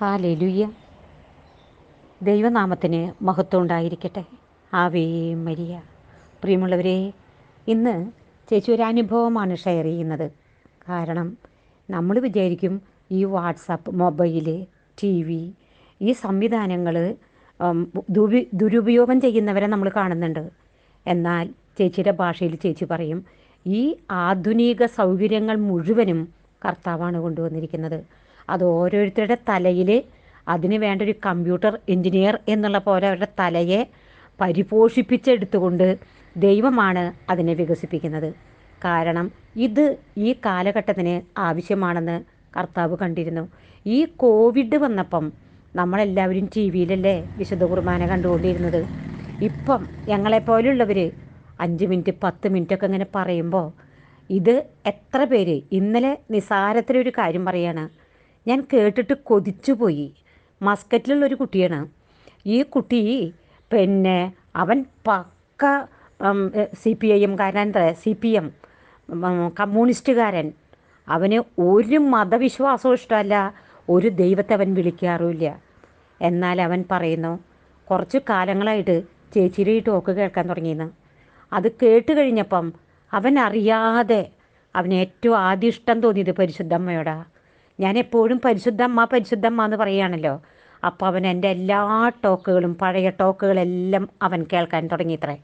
ഹാലലുയ്യ ദൈവനാമത്തിന് മഹത്വം ഉണ്ടായിരിക്കട്ടെ ആവേ മരിയ. പ്രിയമുള്ളവരെ ഇന്ന് ചേച്ചി ഒരു അനുഭവമാണ് ഷെയർ ചെയ്യുന്നത്. കാരണം നമ്മൾ വിചാരിക്കും ഈ വാട്സാപ്പ് മൊബൈൽ ടി വി ഈ സംവിധാനങ്ങൾ ദുരു ദുരുപയോഗം ചെയ്യുന്നവരെ നമ്മൾ കാണുന്നുണ്ട്. എന്നാൽ ചേച്ചിയുടെ ഭാഷയിൽ ചേച്ചി പറയും ഈ ആധുനിക സൗകര്യങ്ങൾ മുഴുവനും കർത്താവാണ് കൊണ്ടുവന്നിരിക്കുന്നത്. അത് ഓരോരുത്തരുടെ തലയിൽ അതിന് വേണ്ട ഒരു കമ്പ്യൂട്ടർ എഞ്ചിനീയർ എന്നുള്ള പോലെ അവരുടെ തലയെ പരിപോഷിപ്പിച്ചെടുത്തുകൊണ്ട് ദൈവമാണ് അതിനെ വികസിപ്പിക്കുന്നത്. കാരണം ഇത് ഈ കാലഘട്ടത്തിന് ആവശ്യമാണെന്ന് കർത്താവ് കണ്ടിരുന്നു. ഈ കോവിഡ് വന്നപ്പം നമ്മളെല്ലാവരും ടി വിയിലല്ലേ വിശുദ്ധ കുർബാന കണ്ടുകൊണ്ടിരുന്നത്. ഇപ്പം ഞങ്ങളെപ്പോലുള്ളവർ അഞ്ച് മിനിറ്റ് പത്ത് മിനിറ്റൊക്കെ ഇങ്ങനെ പറയുമ്പോൾ ഇത് എത്ര പേര് ഇന്നലെ നിസാരത്തിലൊരു കാര്യം പറയാണ്. ഞാൻ കേട്ടിട്ട് കൊതിച്ചു പോയി മസ്കറ്റിലുള്ളൊരു കുട്ടിയാണ്. ഈ കുട്ടി പിന്നെ അവൻ പക്ക സി പി ഐ എംകാരൻ സി പി എം കമ്മ്യൂണിസ്റ്റുകാരൻ. അവന് ഒരു മതവിശ്വാസവും ഇഷ്ടമല്ല. ഒരു ദൈവത്തെ അവൻ വിളിക്കാറുമില്ല. എന്നാൽ അവൻ പറയുന്നു കുറച്ച് കാലങ്ങളായിട്ട് ചേച്ചിയുടെ ഈ ടോക്ക് കേൾക്കാൻ തുടങ്ങിയെന്ന്. അത് കേട്ട് കഴിഞ്ഞപ്പം അവൻ അറിയാതെ അവന് ഏറ്റവും ആദ്യം ഇഷ്ടം തോന്നിയത് പരിശുദ്ധമ്മയോടാ ഞാൻ എപ്പോഴും പരിശുദ്ധമ്മ പരിശുദ്ധമ്മ എന്ന് പറയുകയാണല്ലോ. അപ്പോൾ അവൻ എന്റെ എല്ലാ ടോക്കുകളും പഴയ ടോക്കുകളെല്ലാം അവൻ കേൾക്കാൻ തുടങ്ങിയത്രേ.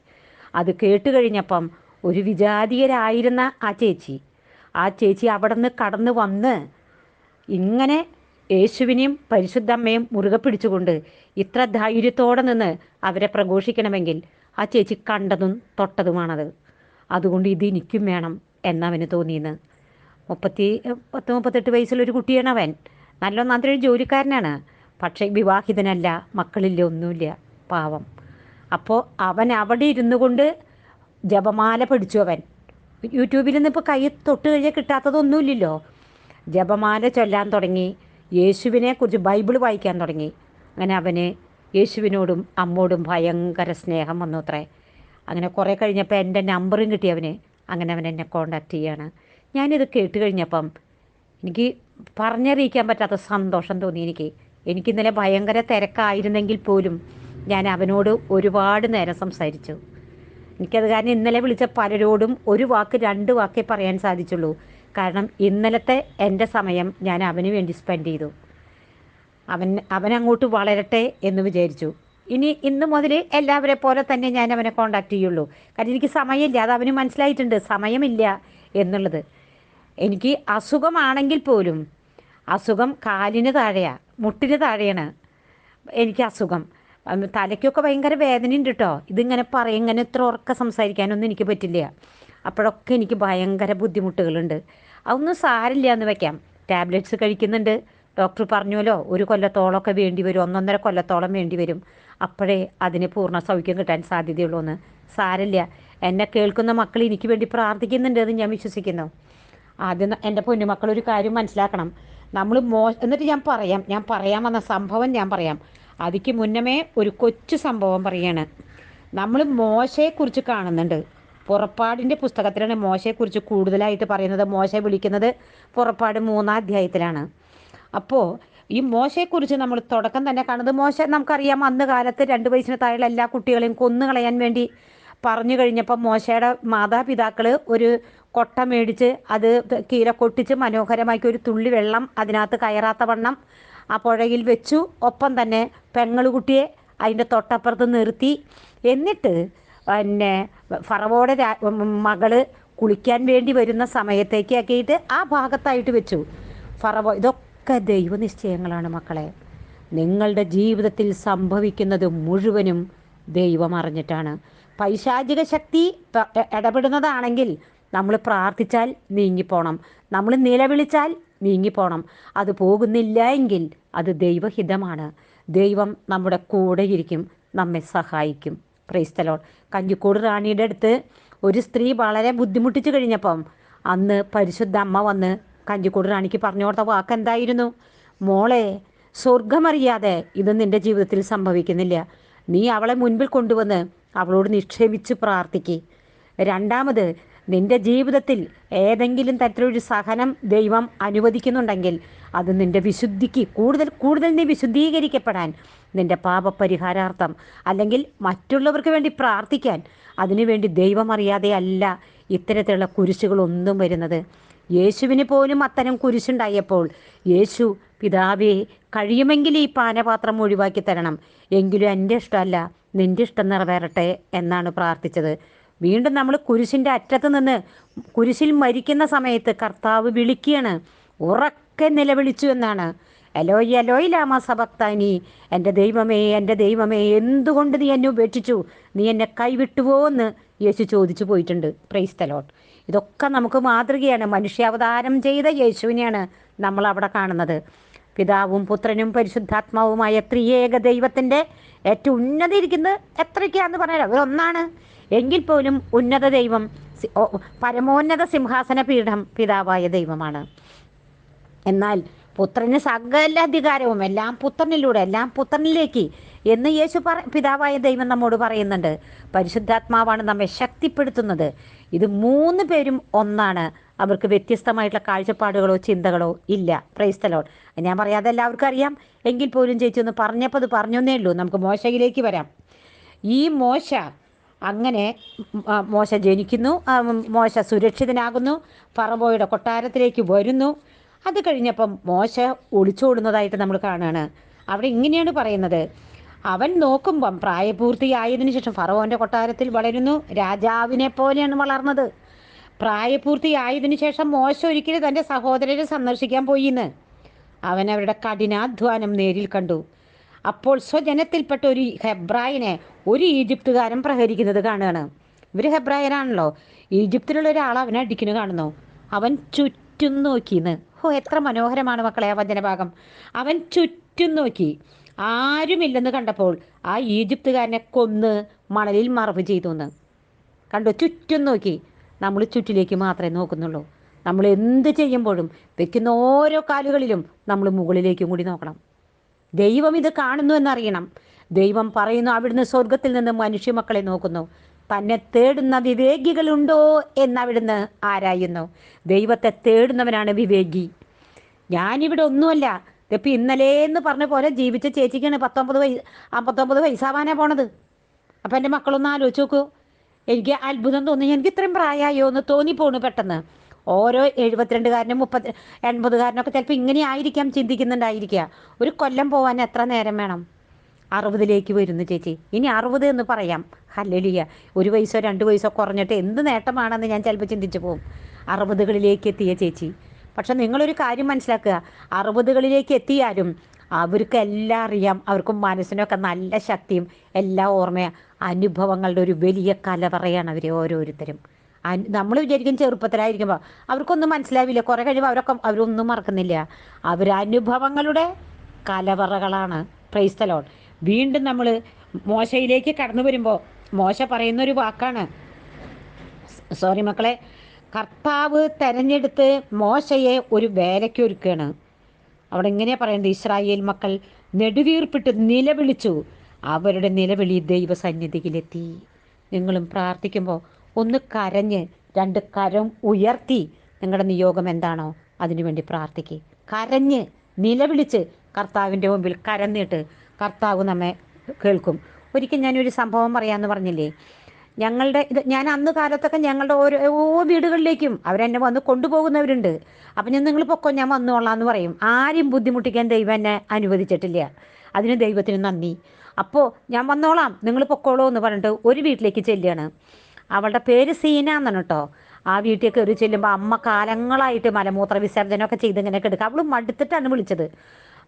അത് കേട്ട് കഴിഞ്ഞപ്പം ഒരു വിജാതീയരായിരുന്ന ആ ചേച്ചി. ആ ചേച്ചി അവിടെ നിന്ന് കടന്നു വന്ന് ഇങ്ങനെ യേശുവിനെയും പരിശുദ്ധമ്മയും മുറുകെ പിടിച്ചുകൊണ്ട് ഇത്ര ധൈര്യത്തോടെ നിന്ന് അവരെ പ്രഘോഷിക്കണമെങ്കിൽ ആ ചേച്ചി കണ്ടതും തൊട്ടതുമാണത്. അതുകൊണ്ട് ഇത് എനിക്കും വേണം എന്നവന് തോന്നിയെന്ന്. മുപ്പത്തി പത്ത് മുപ്പത്തെട്ട് വയസ്സുള്ളൊരു കുട്ടിയാണ് അവൻ. നല്ല ഒന്നാന്തരം ജോലിക്കാരനാണ്. പക്ഷേ വിവാഹിതനല്ല മക്കളില്ല ഒന്നുമില്ല. പാവം. അപ്പോൾ അവൻ അവിടെ ഇരുന്നു കൊണ്ട് ജപമാല പഠിച്ചു അവൻ. യൂട്യൂബിൽ നിന്ന് ഇപ്പോൾ കൈ തൊട്ട് കഴിഞ്ഞാൽ കിട്ടാത്തതൊന്നുമില്ലല്ലോ. ജപമാല ചൊല്ലാൻ തുടങ്ങി. യേശുവിനെ കുറിച്ച് ബൈബിൾ വായിക്കാൻ തുടങ്ങി. അങ്ങനെ അവന് യേശുവിനോടും അമ്മോടും ഭയങ്കര സ്നേഹം വന്നു അത്രേ. അങ്ങനെ കുറേ കഴിഞ്ഞപ്പോൾ എന്റെ നമ്പറും കിട്ടി അവന്. അങ്ങനെ അവൻ എന്നെ കോണ്ടാക്ട് ചെയ്യാണ്. ഞാനിത് കേട്ട് കഴിഞ്ഞപ്പം എനിക്ക് പറഞ്ഞറിയിക്കാൻ പറ്റാത്ത സന്തോഷം തോന്നി എനിക്ക്. എനിക്ക് ഇന്നലെ ഭയങ്കര തിരക്കായിരുന്നെങ്കിൽ പോലും ഞാൻ അവനോട് ഒരുപാട് നേരം സംസാരിച്ചു. എനിക്കത് കാരണം ഇന്നലെ വിളിച്ച പലരോടും ഒരു വാക്ക് രണ്ട് വാക്കേ പറയാൻ സാധിച്ചുള്ളൂ. കാരണം ഇന്നലത്തെ എന്റെ സമയം ഞാൻ അവന് വേണ്ടി സ്പെൻഡ് ചെയ്തു. അവൻ അവൻ അങ്ങോട്ട് വളരട്ടെ എന്ന് വിചാരിച്ചു. ഇനി ഇന്ന് മുതൽ എല്ലാവരെ പോലെ തന്നെ ഞാൻ അവനെ കോണ്ടാക്ട് ചെയ്യുള്ളൂ. കാരണം എനിക്ക് സമയമില്ല അത് അവന് മനസ്സിലായിട്ടുണ്ട്. സമയമില്ല എന്നുള്ളത്. എനിക്ക് അസുഖമാണെങ്കിൽ പോലും അസുഖം കാലിന് താഴെയാണ് മുട്ടിന് താഴെയാണ് എനിക്ക് അസുഖം. തലയ്ക്കൊക്കെ ഭയങ്കര വേദനയുണ്ട് കേട്ടോ ഇതിങ്ങനെ പറയും ഇങ്ങനെ ഇത്ര ഉറക്കം സംസാരിക്കാനൊന്നും എനിക്ക് പറ്റില്ല. അപ്പോഴൊക്കെ എനിക്ക് ഭയങ്കര ബുദ്ധിമുട്ടുകളുണ്ട്. അതൊന്നും സാരില്ല എന്ന് വെക്കാം. ടാബ്ലറ്റ്സ് കഴിക്കുന്നുണ്ട്. ഡോക്ടർ പറഞ്ഞുവല്ലോ ഒരു കൊല്ലത്തോളമൊക്കെ വേണ്ടി വരും ഒന്നൊന്നര കൊല്ലത്തോളം വേണ്ടി വരും. അപ്പോഴേ അതിന് പൂർണ സൗഖ്യം കിട്ടാൻ സാധ്യതയുള്ളൂ എന്ന് സാരില്ല എന്നെ കേൾക്കുന്ന മക്കൾ എനിക്ക് വേണ്ടി പ്രാർത്ഥിക്കുന്നുണ്ട് എന്ന് ഞാൻ വിശ്വസിക്കുന്നു. ആദ്യം എന്റെ പൊന്നുമക്കൾ ഒരു കാര്യം മനസ്സിലാക്കണം. നമ്മൾ മോ എന്നിട്ട് ഞാൻ പറയാം. ഞാൻ പറയാൻ വന്ന സംഭവം ഞാൻ പറയാം. അതിക്ക് മുന്നമേ ഒരു കൊച്ചു സംഭവം പറയാണ്. നമ്മൾ മോശയെക്കുറിച്ച് കാണുന്നുണ്ട്. പുറപ്പാടിന്റെ പുസ്തകത്തിലാണ് മോശയെക്കുറിച്ച് കൂടുതലായിട്ട് പറയുന്നത്. മോശ വിളിക്കുന്നത് പുറപ്പാട് മൂന്നാം അധ്യായത്തിലാണ്. അപ്പോൾ ഈ മോശയെക്കുറിച്ച് നമ്മൾ തുടക്കം തന്നെ കാണുന്നത് മോശ നമുക്കറിയാം അന്ന് കാലത്ത് രണ്ട് വയസ്സിന് താഴെയുള്ള എല്ലാ കുട്ടികളെയും കൊന്നു കളയാൻ വേണ്ടി പറഞ്ഞു കഴിഞ്ഞപ്പോൾ മോശയുടെ മാതാപിതാക്കൾ ഒരു കൊട്ട മേടിച്ച് അത് കീര കൊട്ടിച്ച് മനോഹരമാക്കി ഒരു തുള്ളി വെള്ളം അതിനകത്ത് കയറാത്ത വണ്ണം ആ പുഴയിൽ വെച്ചു. ഒപ്പം തന്നെ പെങ്ങളുകുട്ടിയെ അതിന്റെ തൊട്ടപ്പുറത്ത് നിർത്തി. എന്നിട്ട് പിന്നെ ഫറവോടെ മകൾ കുളിക്കാൻ വേണ്ടി വരുന്ന സമയത്തേക്ക് ആക്കിയിട്ട് ആ ഭാഗത്തായിട്ട് വെച്ചു. ഫറവോ ഇതൊക്കെ ദൈവനിശ്ചയങ്ങളാണ് മക്കളെ. നിങ്ങളുടെ ജീവിതത്തിൽ സംഭവിക്കുന്നത് മുഴുവനും ദൈവം അറിഞ്ഞിട്ടാണ്. പൈശാചിക ശക്തി ഇടപെടുന്നതാണെങ്കിൽ നമ്മൾ പ്രാർത്ഥിച്ചാൽ നീങ്ങിപ്പോണം. നമ്മൾ നിലവിളിച്ചാൽ നീങ്ങിപ്പോണം. അത് പോകുന്നില്ല എങ്കിൽ അത് ദൈവഹിതമാണ്. ദൈവം നമ്മുടെ കൂടെ ഇരിക്കും നമ്മെ സഹായിക്കും. പ്രൈസ്തലോൾ കഞ്ഞിക്കോട് റാണിയുടെ അടുത്ത് ഒരു സ്ത്രീ വളരെ ബുദ്ധിമുട്ടിച്ച് കഴിഞ്ഞപ്പം അന്ന് പരിശുദ്ധ അമ്മ വന്ന് കഞ്ഞിക്കോട് റാണിക്ക് പറഞ്ഞു കൊടുത്ത വാക്ക് എന്തായിരുന്നു? മോളെ സ്വർഗമറിയാതെ ഇത് നിന്റെ ജീവിതത്തിൽ സംഭവിക്കുന്നില്ല. നീ അവളെ മുൻപിൽ കൊണ്ടുവന്ന് അവളോട് നിക്ഷേപിച്ച് പ്രാർത്ഥിക്കുക രണ്ടാമത് നിന്റെ ജീവിതത്തിൽ ഏതെങ്കിലും തരത്തിലൊരു സഹനം ദൈവം അനുവദിക്കുന്നുണ്ടെങ്കിൽ അത് നിന്റെ വിശുദ്ധിക്ക് കൂടുതൽ കൂടുതൽ നീ വിശുദ്ധീകരിക്കപ്പെടാൻ നിന്റെ പാപപരിഹാരാർത്ഥം അല്ലെങ്കിൽ മറ്റുള്ളവർക്ക് വേണ്ടി പ്രാർത്ഥിക്കാൻ അതിനുവേണ്ടി ദൈവം അറിയാതെ അല്ല ഇത്തരത്തിലുള്ള കുരിശുകളൊന്നും വരുന്നത്. യേശുവിന് പോലും അത്തരം കുരിശുണ്ടായപ്പോൾ യേശു പിതാവേ കഴിയുമെങ്കിൽ ഈ പാനപാത്രം ഒഴിവാക്കി തരണം. എങ്കിലും എന്റെ ഇഷ്ടമല്ല നിന്റെ ഇഷ്ടം നിറവേറട്ടെ എന്നാണ് പ്രാർത്ഥിച്ചത്. വീണ്ടും നമ്മൾ കുരിശിന്റെ അറ്റത്ത് നിന്ന് കുരിശിൽ മരിക്കുന്ന സമയത്ത് കർത്താവ് വിളിക്കുകയാണ്. ഉറക്കെ നിലവിളിച്ചു എന്നാണ്. അലോയ് അലോയ് ലാമ സബക്താനി. എന്റെ ദൈവമേ എന്റെ ദൈവമേ എന്തുകൊണ്ട് നീ എന്നെ ഉപേക്ഷിച്ചു? നീ എന്നെ കൈവിട്ടുവോ എന്ന് യേശു ചോദിച്ചു പോയിട്ടുണ്ട്. പ്രൈസ് തലോട്ട് ഇതൊക്കെ നമുക്ക് മാതൃകയാണ്. മനുഷ്യാവതാരം ചെയ്ത യേശുവിനെയാണ് നമ്മൾ അവിടെ കാണുന്നത്. പിതാവും പുത്രനും പരിശുദ്ധാത്മാവുമായ ത്രിയേക ദൈവത്തിന്റെ ഏറ്റവും ഉന്നത ഇരിക്കുന്നത് എത്രയ്ക്കാന്ന് പറഞ്ഞാൽ അവരൊന്നാണ് എങ്കിൽ പോലും ഉന്നത ദൈവം പരമോന്നത സിംഹാസന പീഠം പിതാവായ ദൈവമാണ്. എന്നാൽ പുത്രന് സകല അധികാരവും എല്ലാം പുത്രനിലൂടെ എല്ലാം പുത്രനിലേക്ക് എന്ന് യേശു പറ പിതാവായ ദൈവം നമ്മോട് പറയുന്നുണ്ട്. പരിശുദ്ധാത്മാവാണ് നമ്മെ ശക്തിപ്പെടുത്തുന്നത്. ഇത് മൂന്ന് പേരും ഒന്നാണ്. അവർക്ക് വ്യത്യസ്തമായിട്ടുള്ള കാഴ്ചപ്പാടുകളോ ചിന്തകളോ ഇല്ല. പ്രൈസ്തലോൺ ഞാൻ പറയാതെ എല്ലാവർക്കും അറിയാം. എങ്കിൽ പോലും ചേച്ചി ഒന്ന് പറഞ്ഞപ്പോൾ അത് പറഞ്ഞൊന്നേ ഉള്ളൂ. നമുക്ക് മോശയിലേക്ക് വരാം. ഈ മോശ അങ്ങനെ മോശ ജനിക്കുന്നു മോശ സുരക്ഷിതനാകുന്നു പറമ്പോയുടെ കൊട്ടാരത്തിലേക്ക് വരുന്നു. അത് കഴിഞ്ഞപ്പം മോശ ഒളിച്ചോടുന്നതായിട്ട് നമ്മൾ കാണുകയാണ് അവിടെ ഇങ്ങനെയാണ് പറയുന്നത്. അവൻ നോക്കുമ്പം പ്രായപൂർത്തിയായതിനു ശേഷം ഫറവോന്റെ കൊട്ടാരത്തിൽ വളരുന്നു. രാജാവിനെ പോലെയാണ് വളർന്നത്. പ്രായപൂർത്തിയായതിനു ശേഷം മോശ ഒരിക്കലും തന്റെ സഹോദരരെ സന്ദർശിക്കാൻ പോയിന്ന്. അവൻ അവരുടെ കഠിനാധ്വാനം നേരിൽ കണ്ടു. അപ്പോൾ സ്വജനത്തിൽപ്പെട്ട ഒരു ഹെബ്രായനെ ഒരു ഈജിപ്തുകാരൻ പ്രഹരിക്കുന്നത് കാണുകയാണ്. ഇവർ ഹെബ്രായനാണല്ലോ. ഈജിപ്തിലുള്ള ഒരാൾ അവനെ അടിക്കുന്നു കാണുന്നു. അവൻ ചുറ്റും നോക്കിന്ന്. ഓ എത്ര മനോഹരമാണ് മക്കളെ ആ വചനഭാഗം. അവൻ ചുറ്റും നോക്കി. ആരുമില്ലെന്ന് കണ്ടപ്പോൾ ആ ഈജിപ്തുകാരനെ കൊന്ന് മണലിൽ മറവ് ചെയ്തു എന്ന് കണ്ടോ? ചുറ്റും നോക്കി. നമ്മൾ ചുറ്റിലേക്ക് മാത്രമേ നോക്കുന്നുള്ളൂ. നമ്മൾ എന്ത് ചെയ്യുമ്പോഴും വെക്കുന്ന ഓരോ കാലുകളിലും നമ്മൾ മുകളിലേക്കും കൂടി നോക്കണം. ദൈവം ഇത് കാണുന്നു എന്നറിയണം. ദൈവം പറയുന്നു അവിടുന്ന് സ്വർഗത്തിൽ നിന്ന് മനുഷ്യ മക്കളെ നോക്കുന്നു. തന്നെ തേടുന്ന വിവേകികളുണ്ടോ എന്നവിടുന്ന് ആരായുന്നു? ദൈവത്തെ തേടുന്നവനാണ് വിവേകി. ഞാനിവിടെ ഒന്നുമല്ല. ഇതിപ്പോൾ ഇന്നലെ എന്ന് പറഞ്ഞ പോലെ ജീവിച്ച ചേച്ചിക്കാണ് പത്തൊമ്പത് വയസ്സ് അമ്പത്തൊമ്പത് വയസ്സാവാനാണ് പോണത്. അപ്പം എന്റെ മക്കളൊന്ന് ആലോചിച്ച് നോക്കൂ. എനിക്ക് അത്ഭുതം തോന്നി. എനിക്ക് ഇത്രയും പ്രായമായോ എന്ന് തോന്നിപ്പോണു പെട്ടെന്ന്. ഓരോ എഴുപത്തിരണ്ടുകാരനും മുപ്പത്തി എൺപതുകാരനൊക്കെ ചിലപ്പോൾ ഇങ്ങനെ ആയിരിക്കാം ചിന്തിക്കുന്നുണ്ടായിരിക്കുക. ഒരു കൊല്ലം പോകാൻ എത്ര നേരം വേണം? അറുപതിലേക്ക് വരുന്നു ചേച്ചി. ഇനി അറുപത് എന്ന് പറയാം. ഹല്ലലിയ. ഒരു വയസ്സോ രണ്ട് വയസ്സോ കുറഞ്ഞിട്ട് എന്ത് നേട്ടമാണെന്ന് ഞാൻ ചിലപ്പോൾ ചിന്തിച്ചു പോകും അറുപതുകളിലേക്ക് എത്തിയ ചേച്ചി. പക്ഷെ നിങ്ങളൊരു കാര്യം മനസ്സിലാക്കുക. അറുപതുകളിലേക്ക് എത്തിയാലും അവർക്ക് എല്ലാം അറിയാം. അവർക്ക് മനസ്സിനൊക്കെ നല്ല ശക്തിയും എല്ലാ ഓർമ്മയും അനുഭവങ്ങളുടെ ഒരു വലിയ കലവറയാണ് അവർ ഓരോരുത്തരും. നമ്മൾ വിചാരിക്കും ചെറുപ്പത്തിലായിരിക്കുമ്പോൾ അവർക്കൊന്നും മനസ്സിലാവില്ല. കുറേ കഴിയുമ്പോൾ അവരൊക്കെ അവരൊന്നും മറക്കുന്നില്ല. അവർ അനുഭവങ്ങളുടെ കലവറകളാണ്. പ്രൈസ്തലോൺ വീണ്ടും നമ്മൾ മോശയിലേക്ക് കടന്നു വരുമ്പോൾ മോശ പറയുന്നൊരു വാക്കാണ്. സോറി മക്കളെ. കർത്താവ് തെരഞ്ഞെടുത്ത് മോശയെ ഒരു വേലയ്ക്ക് ഒരുക്കുകയാണ് അവിടെ എങ്ങനെയാ പറയുന്നത് ഇസ്രായേൽ മക്കൾ നെടുവീർപ്പിട്ട് നിലവിളിച്ചു. അവരുടെ നിലവിളി ദൈവസന്നിധിയിലെത്തി. നിങ്ങളും പ്രാർത്ഥിക്കുമ്പോൾ ഒന്ന് കരഞ്ഞ് രണ്ട് കരം ഉയർത്തി നിങ്ങളുടെ നിയോഗം എന്താണോ അതിനുവേണ്ടി പ്രാർത്ഥിക്കുക കരഞ്ഞ് നിലവിളിച്ച് കർത്താവിന്റെ മുമ്പിൽ കരന്നിട്ട് കർത്താവ് നമ്മെ കേൾക്കും. ഒരിക്കൽ ഞാനൊരു സംഭവം പറയാമെന്ന് പറഞ്ഞില്ലേ? ഞങ്ങളുടെ ഇത് ഞാൻ അന്ന് കാലത്തൊക്കെ ഞങ്ങളുടെ ഓരോ വീടുകളിലേക്കും അവരെന്നെ വന്ന് കൊണ്ടുപോകുന്നവരുണ്ട്. അപ്പം ഞാൻ നിങ്ങൾ പൊക്കോ ഞാൻ വന്നോളാം എന്ന് പറയും. ആരും ബുദ്ധിമുട്ടിക്കാൻ ദൈവം എന്നെ അനുവദിച്ചിട്ടില്ല. അതിന് ദൈവത്തിന് നന്ദി. അപ്പോൾ ഞാൻ വന്നോളാം. നിങ്ങൾ പൊക്കോളൂ എന്ന് പറഞ്ഞിട്ട് ഒരു വീട്ടിലേക്ക് ചെല്ലുകയാണ്. അവളുടെ പേര് സീന എന്നാണ് കേട്ടോ. ആ വീട്ടിൽ കയറി ചെല്ലുമ്പോൾ അമ്മ കാലങ്ങളായിട്ട് മലമൂത്ര വിസർജനമൊക്കെ ചെയ്ത് ഇങ്ങനെ കിടക്കുക അവൾ മടുത്തിട്ടാണ് വിളിച്ചത്.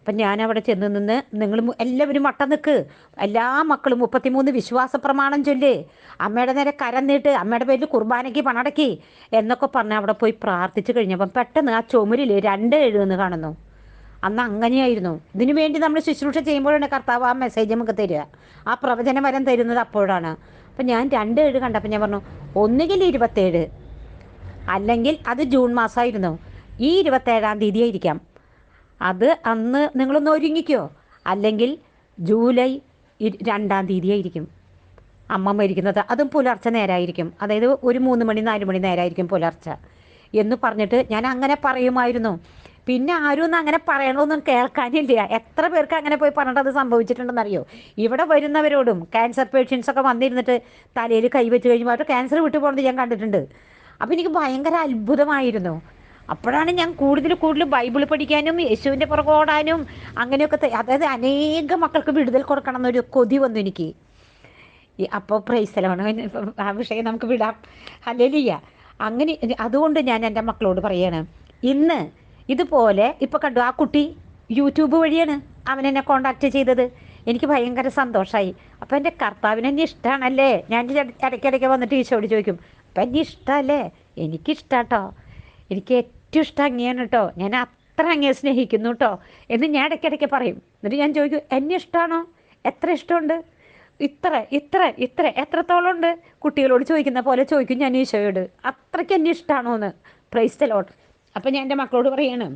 അപ്പം ഞാൻ അവിടെ ചെന്ന് നിന്ന് നിങ്ങൾ എല്ലാവരും വട്ടം നിൽക്ക് എല്ലാ മക്കളും മുപ്പത്തിമൂന്ന് വിശ്വാസ പ്രമാണം ചൊല്ല്. അമ്മയുടെ നേരെ കരം നീട്ട് അമ്മയുടെ പേരിൽ കുർബാനയ്ക്ക് പണടക്കി എന്നൊക്കെ പറഞ്ഞ് അവിടെ പോയി പ്രാർത്ഥിച്ചു കഴിഞ്ഞപ്പം പെട്ടെന്ന് ആ ചുമരിൽ രണ്ട് എഴുതെന്ന് കാണുന്നു. അന്ന് അങ്ങനെയായിരുന്നു. ഇതിനു വേണ്ടി നമ്മൾ ശുശ്രൂഷ ചെയ്യുമ്പോഴാണ് കർത്താവ് ആ മെസ്സേജ് നമുക്ക് തരിക. ആ പ്രവചന വരം തരുന്നത് അപ്പോഴാണ്. അപ്പം ഞാൻ രണ്ട് ഏഴ് കണ്ടപ്പോൾ ഞാൻ പറഞ്ഞു ഒന്നുകിൽ ഇരുപത്തേഴ്. അല്ലെങ്കിൽ അത് ജൂൺ മാസമായിരുന്നു ഈ ഇരുപത്തേഴാം തീയതി ആയിരിക്കാം. അത് അന്ന് നിങ്ങളൊന്ന് ഒരുങ്ങിക്കോ. അല്ലെങ്കിൽ ജൂലൈ രണ്ടാം തീയതിയായിരിക്കും. അമ്മ മരിക്കുന്നത് അതും പുലർച്ച നേരമായിരിക്കും അതായത് ഒരു മൂന്ന് മണി നാല് മണി നേരമായിരിക്കും പുലർച്ച എന്ന് പറഞ്ഞിട്ട് ഞാൻ അങ്ങനെ പറയുമായിരുന്നു. പിന്നെ ആരും ഒന്നും അങ്ങനെ പറയണമെന്നും കേൾക്കാനില്ല. എത്ര പേർക്ക് അങ്ങനെ പോയി പറഞ്ഞിട്ട് അത് സംഭവിച്ചിട്ടുണ്ടെന്നറിയോ? ഇവിടെ വരുന്നവരോടും ക്യാൻസർ പേഷ്യൻസ് ഒക്കെ വന്നിരുന്നിട്ട് തലയിൽ കൈവച്ച് കഴിയുമ്പോൾ ക്യാൻസർ വിട്ടു പോകുന്നത് ഞാൻ കണ്ടിട്ടുണ്ട്. അപ്പോൾ എനിക്ക് ഭയങ്കര അത്ഭുതമായിരുന്നു. അപ്പോഴാണ് ഞാൻ കൂടുതൽ കൂടുതൽ ബൈബിൾ പഠിക്കാനും യേശുവിന്റെ പുറകെ ഓടാനും അങ്ങനെയൊക്കെ അതായത് അനേക മക്കൾക്ക് വിടുതൽ കൊടുക്കണം എന്നൊരു കൊതി വന്നു എനിക്ക്. അപ്പോൾ പ്രൈസലാണ് ആ വിഷയം നമുക്ക് വിടാം. ഹല്ലേലൂയ അങ്ങനെ അതുകൊണ്ട് ഞാൻ എന്റെ മക്കളോട് പറയാണ് ഇന്ന് ഇതുപോലെ ഇപ്പോൾ കണ്ടു ആ കുട്ടി യൂട്യൂബ് വഴിയാണ് അവനെന്നെ എന്നെ കോണ്ടാക്ട് ചെയ്തത്. എനിക്ക് ഭയങ്കര സന്തോഷമായി അപ്പോൾ എന്റെ കർത്താവിന് എന്നെ ഇഷ്ടമാണല്ലേ ഞാൻ ഇട- ഇടയ്ക്കിടയ്ക്ക് വന്നിട്ട് ഈശോട് ചോദിക്കും അപ്പം എന്നെ ഇഷ്ടമല്ലേ എനിക്കിഷ്ടാട്ടോ. എനിക്ക് ഏറ്റവും ഇഷ്ടം അങ്ങനെയാണ് കേട്ടോ ഞാൻ അത്ര അങ്ങേ സ്നേഹിക്കുന്നു കേട്ടോ എന്ന് ഞാൻ ഇടയ്ക്കിടയ്ക്ക് പറയും. എന്നിട്ട് ഞാൻ ചോദിക്കും എന്നെ ഇഷ്ടമാണോ എത്ര ഇഷ്ടമുണ്ട്? ഇത്ര ഇത്ര ഇത്ര എത്രത്തോളം ഉണ്ട്? കുട്ടികളോട് ചോദിക്കുന്ന പോലെ ചോദിക്കും ഞാൻ ഈശോയോട്. അത്രയ്ക്ക് എന്നെ ഇഷ്ടമാണോ എന്ന് പ്രൈസ് ലോട്ട് അപ്പം ഞാൻ എന്റെ മക്കളോട് പറയാണ്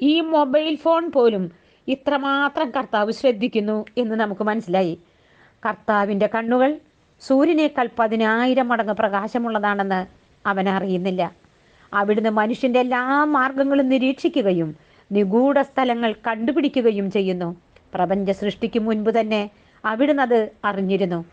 ഈ മൊബൈൽ ഫോൺ പോലും ഇത്രമാത്രം കർത്താവ് ശ്രദ്ധിക്കുന്നു എന്ന് നമുക്ക് മനസ്സിലായി. കർത്താവിന്റെ കണ്ണുകൾ സൂര്യനേക്കാൾ പതിനായിരം മടങ്ങ് പ്രകാശമുള്ളതാണെന്ന് അവൻ അറിയുന്നില്ല. അവിടുന്ന് മനുഷ്യന്റെ എല്ലാ മാർഗങ്ങളും നിരീക്ഷിക്കുകയും നിഗൂഢ സ്ഥലങ്ങൾ കണ്ടുപിടിക്കുകയും ചെയ്യുന്നു. പ്രപഞ്ച സൃഷ്ടിക്ക് മുൻപ് തന്നെ അവിടുന്ന് അത് അറിഞ്ഞിരുന്നു.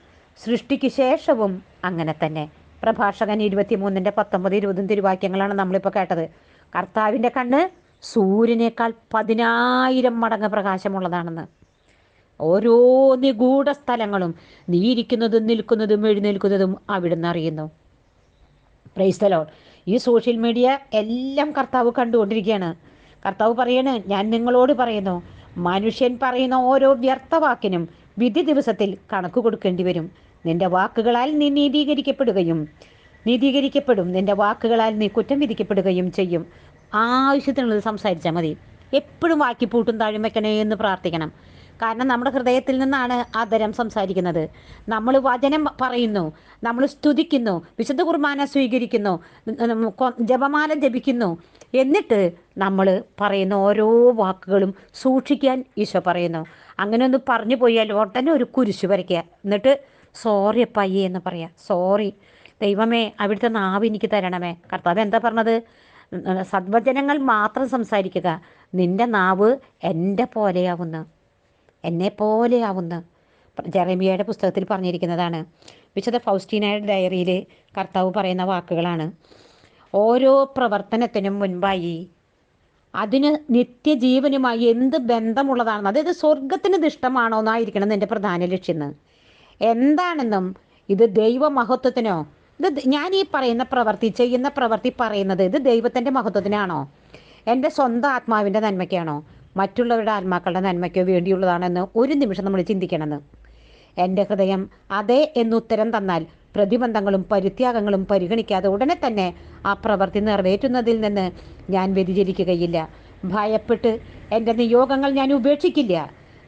സൃഷ്ടിക്ക് ശേഷവും അങ്ങനെ തന്നെ. പ്രഭാഷകൻ ഇരുപത്തിമൂന്നിന്റെ പത്തൊമ്പത് ഇരുപതും തിരുവാക്യങ്ങളാണ് നമ്മളിപ്പോൾ കേട്ടത്. കർത്താവിന്റെ കണ്ണ് സൂര്യനേക്കാൾ പതിനായിരം മടങ്ങ് പ്രകാശമുള്ളതാണെന്ന്. ഓരോ നിഗൂഢ സ്ഥലങ്ങളും നീ ഇരിക്കുന്നതും നിൽക്കുന്നതും എഴുന്നേൽക്കുന്നതും അവിടുന്ന് അറിയുന്നു. പ്രൈസ്തലോൾ ഈ സോഷ്യൽ മീഡിയ എല്ലാം കർത്താവ് കണ്ടുകൊണ്ടിരിക്കുകയാണ്. കർത്താവ് പറയാണ് ഞാൻ നിങ്ങളോട് പറയുന്നു മനുഷ്യൻ പറയുന്ന ഓരോ വ്യർത്ഥവാക്കിനും വിധി ദിവസത്തിൽ കണക്ക് കൊടുക്കേണ്ടി വരും. നിന്റെ വാക്കുകളാൽ നീ നീതീകരിക്കപ്പെടുകയും നീതീകരിക്കപ്പെടും. നിന്റെ വാക്കുകളാൽ നീ കുറ്റം വിധിക്കപ്പെടുകയും ചെയ്യും. ആവശ്യത്തിനുള്ളത് സംസാരിച്ചാൽ മതി. എപ്പോഴും വാക്കിപ്പൂട്ടും താഴ്മയ്ക്കണേ എന്ന് പ്രാർത്ഥിക്കണം. കാരണം നമ്മുടെ ഹൃദയത്തിൽ നിന്നാണ് ആദരം സംസാരിക്കുന്നത്. നമ്മൾ വചനം പറയുന്നു നമ്മൾ സ്തുതിക്കുന്നു വിശുദ്ധ കുർബാന സ്വീകരിക്കുന്നു ജപമാല ജപിക്കുന്നു. എന്നിട്ട് നമ്മൾ പറയുന്ന ഓരോ വാക്കുകളും സൂക്ഷിക്കാൻ ഈശോ പറയുന്നു. അങ്ങനെ ഒന്ന് പറഞ്ഞു പോയാൽ ഉടനെ ഒരു കുരിശ് വരയ്ക്കുക. എന്നിട്ട് സോറി അപ്പയ്യേ എന്ന് പറയാം. സോറി ദൈവമേ അവിടുത്തെ നാവ് എനിക്ക് തരണമേ. കർത്താവ് എന്താ പറഞ്ഞത്? സദ്വചനങ്ങൾ മാത്രം സംസാരിക്കുക. നിന്റെ നാവ് എന്റെ പോലെയാവുന്നു. എന്നെ പോലെയാവുന്ന ജെറമിയയുടെ പുസ്തകത്തിൽ പറഞ്ഞിരിക്കുന്നതാണ്. വിശുദ്ധ ഫൗസ്റ്റീനയുടെ ഡയറിയിൽ കർത്താവ് പറയുന്ന വാക്കുകളാണ്. ഓരോ പ്രവർത്തനത്തിനും മുൻപായി അതിന് നിത്യജീവനുമായി എന്ത് ബന്ധമുള്ളതാണെന്ന് അതായത് സ്വർഗത്തിന് ഇഷ്ടമാണോ എന്നായിരിക്കണം എന്റെ പ്രധാന ലക്ഷ്യന്ന് എന്താണെന്നും ഇത് ദൈവമഹത്വത്തിനോ ഇത് ഞാൻ ഈ പറയുന്ന പ്രവൃത്തി ചെയ്യുന്ന പ്രവൃത്തി പറയുന്നത് ഇത് ദൈവത്തിന്റെ മഹത്വത്തിനാണോ? എന്റെ സ്വന്തം ആത്മാവിന്റെ നന്മയ്ക്കാണോ? മറ്റുള്ളവരുടെ ആത്മാക്കളുടെ നന്മയ്ക്കോ വേണ്ടിയുള്ളതാണെന്ന് ഒരു നിമിഷം നമ്മൾ ചിന്തിക്കണമെന്ന്. എന്റെ ഹൃദയം അതെ എന്നുത്തരം തന്നാൽ പ്രതിബന്ധങ്ങളും പരിത്യാഗങ്ങളും പരിഗണിക്കാതെ ഉടനെ തന്നെ ആ പ്രവൃത്തി നിറവേറ്റുന്നതിൽ നിന്ന് ഞാൻ വ്യതിചരിക്കുകയില്ല ഭയപ്പെട്ട് എന്റെ നിയോഗങ്ങൾ ഞാൻ ഉപേക്ഷിക്കില്ല.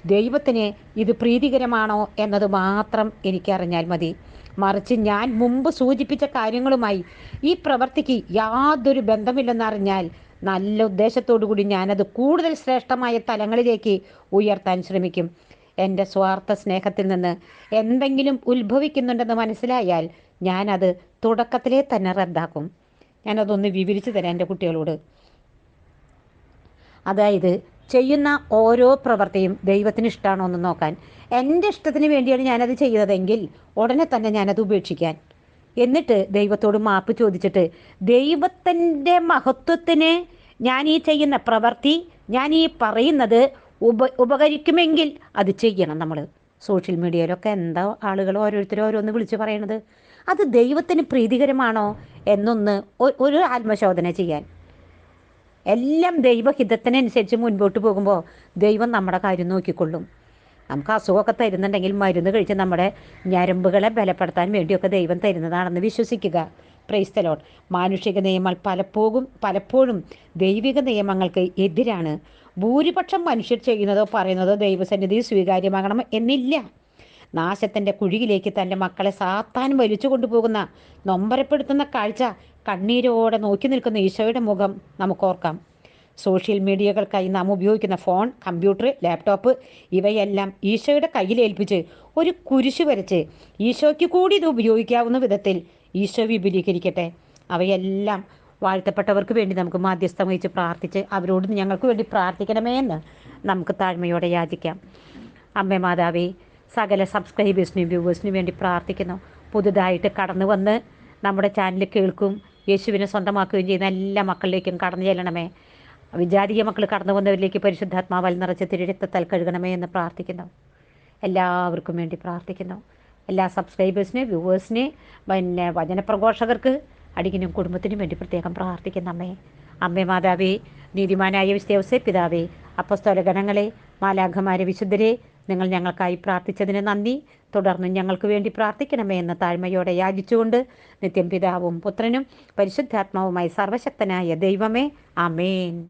ദൈവത്തിന് ഇത് പ്രീതികരമാണോ എന്നത് മാത്രം എനിക്കറിഞ്ഞാൽ മതി. മറിച്ച് ഞാൻ മുമ്പ് സൂചിപ്പിച്ച കാര്യങ്ങളുമായി ഈ പ്രവൃത്തിക്ക് യാതൊരു ബന്ധമില്ലെന്നറിഞ്ഞാൽ നല്ല ഉദ്ദേശത്തോടു കൂടി ഞാനത് കൂടുതൽ ശ്രേഷ്ഠമായ തലങ്ങളിലേക്ക് ഉയർത്താൻ ശ്രമിക്കും. എന്റെ സ്വാർത്ഥ സ്നേഹത്തിൽ നിന്ന് എന്തെങ്കിലും ഉത്ഭവിക്കുന്നുണ്ടെന്ന് മനസ്സിലായാൽ ഞാനത് തുടക്കത്തിലേ തന്നെ റദ്ദാക്കും. ഞാനതൊന്ന് വിവരിച്ചു തരാം എന്റെ കുട്ടികളോട്. അതായത് ചെയ്യുന്ന ഓരോ പ്രവൃത്തിയും ദൈവത്തിന് ഇഷ്ടമാണോ എന്ന് നോക്കാൻ. എന്റെ ഇഷ്ടത്തിന് വേണ്ടിയാണ് ഞാനത് ചെയ്തതെങ്കിൽ ഉടനെ തന്നെ ഞാനത് ഉപേക്ഷിക്കാൻ. എന്നിട്ട് ദൈവത്തോട് മാപ്പ് ചോദിച്ചിട്ട് ദൈവത്തിന്റെ മഹത്വത്തിന് ഞാൻ ഈ ചെയ്യുന്ന പ്രവൃത്തി ഞാൻ ഈ പറയുന്നത് ഉപ ഉപകരിക്കുമെങ്കിൽ അത് ചെയ്യണം നമ്മൾ സോഷ്യൽ മീഡിയയിലൊക്കെ എന്താ ആളുകൾ ഓരോരുത്തരും ഓരോന്ന് വിളിച്ച് പറയണത്. അത് ദൈവത്തിന് പ്രീതികരമാണോ എന്നൊന്ന് ഒരു ആത്മശോധന ചെയ്യാൻ. എല്ലാം ദൈവഹിതത്തിനനുസരിച്ച് മുൻപോട്ട് പോകുമ്പോൾ ദൈവം നമ്മുടെ കാര്യം നോക്കിക്കൊള്ളും. നമുക്ക് അസുഖമൊക്കെ തരുന്നുണ്ടെങ്കിൽ മരുന്ന് കഴിച്ച് നമ്മുടെ ഞരമ്പുകളെ ബലപ്പെടുത്താൻ വേണ്ടിയൊക്കെ ദൈവം തരുന്നതാണെന്ന് വിശ്വസിക്കുക. പ്രൈസ്തലോൺ മാനുഷിക നിയമങ്ങൾ പലപ്പോഴും പലപ്പോഴും ദൈവിക നിയമങ്ങൾക്ക് എതിരാണ്. ഭൂരിപക്ഷം മനുഷ്യർ ചെയ്യുന്നതോ പറയുന്നതോ ദൈവസന്നിധി സ്വീകാര്യമാകണം എന്നില്ല. നാശത്തിന്റെ കുഴിയിലേക്ക് തന്റെ മക്കളെ സാത്താൻ വലിച്ചു കൊണ്ടുപോകുന്ന നൊമ്പരപ്പെടുത്തുന്ന കാഴ്ച കണ്ണീരോടെ നോക്കി നിൽക്കുന്ന ഈശോയുടെ മുഖം നമുക്കോർക്കാം സോഷ്യൽ മീഡിയകൾക്കായി നാം ഉപയോഗിക്കുന്ന ഫോൺ കമ്പ്യൂട്ടർ ലാപ്ടോപ്പ് ഇവയെല്ലാം ഈശോയുടെ കയ്യിലേൽപ്പിച്ച് ഒരു കുരിശ് വരച്ച് ഈശോയ്ക്ക് കൂടി ഇത് ഉപയോഗിക്കാവുന്ന വിധത്തിൽ ഈശോ വിപുലീകരിക്കട്ടെ. അവയെല്ലാം വാഴ്ത്തപ്പെട്ടവർക്ക് വേണ്ടി നമുക്ക് മാധ്യസ്ഥം വഹിച്ച് പ്രാർത്ഥിച്ച് അവരോട് ഞങ്ങൾക്ക് വേണ്ടി പ്രാർത്ഥിക്കണമേ എന്ന് നമുക്ക് താഴ്മയോടെ യാചിക്കാം. അമ്മ മാതാവേ സകല സബ്സ്ക്രൈബേഴ്സിനും വ്യൂവേഴ്സിനും വേണ്ടി പ്രാർത്ഥിക്കുന്നു. പുതുതായിട്ട് കടന്നു വന്ന് നമ്മുടെ ചാനൽ കേൾക്കും യേശുവിനെ സ്വന്തമാക്കുകയും ചെയ്യുന്ന എല്ലാ മക്കളിലേക്കും കടന്നു ചെല്ലണമേ. വിജാതീയ മക്കൾ കടന്നു വന്നവരിലേക്ക് പരിശുദ്ധാത്മാവൽ നിറച്ച് തിരുരക്തത്താൽ കഴുകണമേ എന്ന് പ്രാർത്ഥിക്കുന്നു. എല്ലാവർക്കും വേണ്ടി പ്രാർത്ഥിക്കുന്നു. എല്ലാ സബ്സ്ക്രൈബേഴ്സിനെ വ്യൂവേഴ്സിനെ പിന്നെ വചനപ്രഘോഷകർക്ക് അടിക്കിനും കുടുംബത്തിനും വേണ്ടി പ്രത്യേകം പ്രാർത്ഥിക്കുന്ന അമ്മേ. അമ്മേ മാതാവേ നീതിമാനായ വിശ്വസെ പിതാവേ അപ്പസ്തോല ഗണങ്ങളെ മാലാഖമാരെ വിശുദ്ധരെ നിങ്ങൾ ഞങ്ങൾക്കായി പ്രാർത്ഥിച്ചതിന് നന്ദി. തുടർന്നും ഞങ്ങൾക്ക് വേണ്ടി പ്രാർത്ഥിക്കണമേ എന്ന താഴ്മയോടെ യാചിച്ചുകൊണ്ട് നിത്യം പിതാവും പുത്രനും പരിശുദ്ധാത്മാവുമായി സർവശക്തനായ ദൈവമേ. ആമേൻ.